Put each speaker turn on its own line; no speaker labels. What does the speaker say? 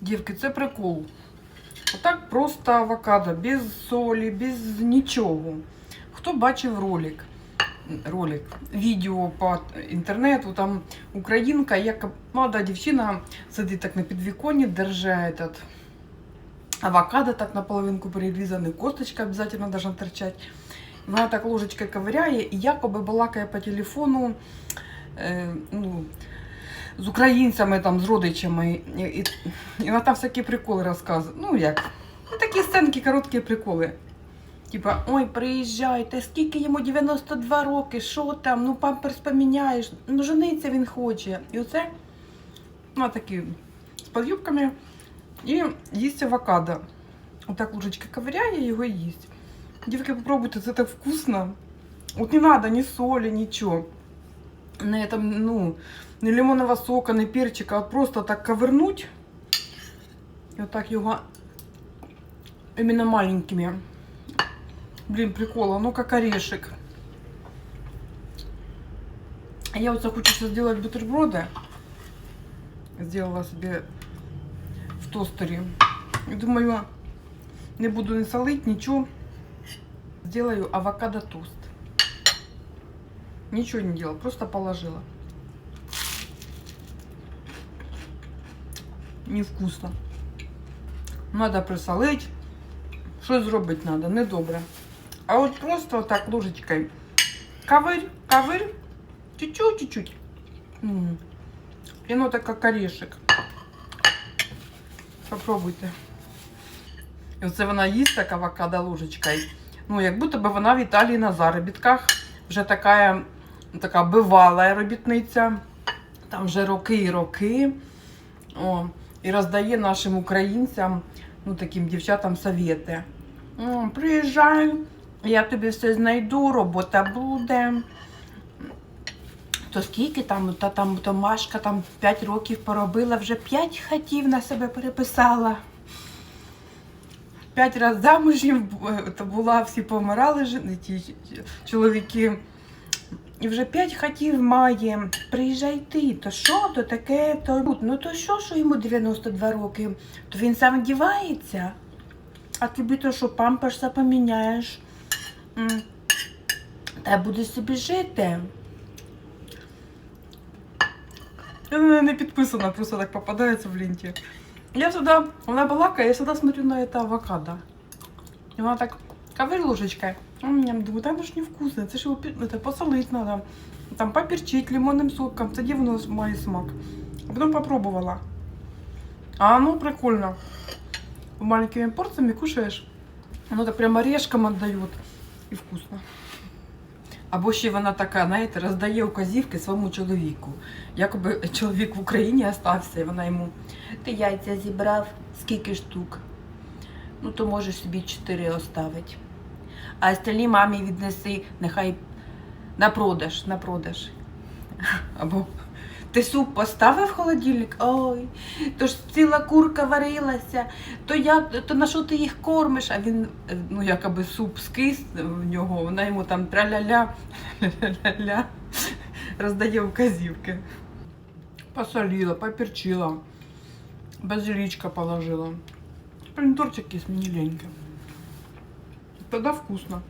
Дівки, це прикол. Отак просто авокадо, без солі, без нічого. Хто бачив ролик? Ролик, відео по інтернету, там українка, як молода дівчина сидить так на підвіконні, держа этот авокадо так наполовинку перерізаний, косточка обязательно должна торчать. Вона так ложечкою ковиряє і якоби балакає по телефону е, ну, з українцями, там, з родичами. І, і, і вона там всякі приколи розказує. Ну як? Ну, такі сценки, короткі приколи. Типа, ой, приїжджайте, скільки йому 92 роки, що там, ну памперс поміняєш, ну жениться він хоче. І оце, ну, такі з подюбками, і їсть авокадо. Отак ложечка ковиряє його їсть. Дівки, попробуйте, це так вкусно. От не надо ні солі, нічого. Не, там, ну, не лимонного сока, не перчика, а от просто так ковернуть. І отак його именно маленькими. Блин, прикол, оно как орешек. А Я вот хочу сейчас сделать бутерброды. Сделала себе в тостере. И думаю, не буду не солить, ничего. Сделаю авокадо тост. Ничего не делала, просто положила. Невкусно. Надо присолить. Щось зробити треба, недобре. А от просто так ложечкою. Кавирь, кавирь. Чуть-чуть, чуть-чуть. М. І воно так як орешек. Попробуйте. І оце вона їсть так авокадо ложечкою. Ну, як будто би вона в Італії на заробітках. Вже така, така бивала робітниця. Там вже роки і роки. О, і роздає нашим українцям, ну таким дівчатам совєти. Приїжджай, я тобі все знайду, робота буде. То скільки там, та там то там 5 років поробила, вже 5 хатів на себе переписала. П'ять разів замужів то була, всі помирали ті чоловіки. І вже п'ять хатів має. Приїжджай ти, то що, то таке, то ну то що, що йому 92 роки, то він сам вдівається. А тобі то що, памперса поміняєш. Та будеш собі жити. Я не підписана, просто так попадається в ленті. Я всегда, вона балакає, я всегда смотрю на это авокадо. И она так ковырь ложечкой. М, Я думаю, да, оно ж невкусно, это же его пи- это посолить надо. Там поперчить лимонным соком, тоді воно має смак. А потом попробовала. А оно прикольно. Маленькими порциями кушаешь. Оно так прям орешком отдает. І вкусно. Або ще вона така, знаєте, роздає указівки своєму чоловіку. Якоби чоловік в Україні остався, і вона йому ти яйця зібрав, скільки штук? Ну, то можеш собі чотири оставити. А остальні мамі віднеси, нехай на продаж, на продаж. Або ти суп поставив в холодильник? Ой, то ж ціла курка варилася, то я, то на що ти їх кормиш? А він, е, ну, якоби суп скис в нього, вона йому там траля-ля, ля-ля-ля, роздає вказівки. Посолила, поперчила, базиличка положила. Помидорчики с мини ленька. Тогда вкусно.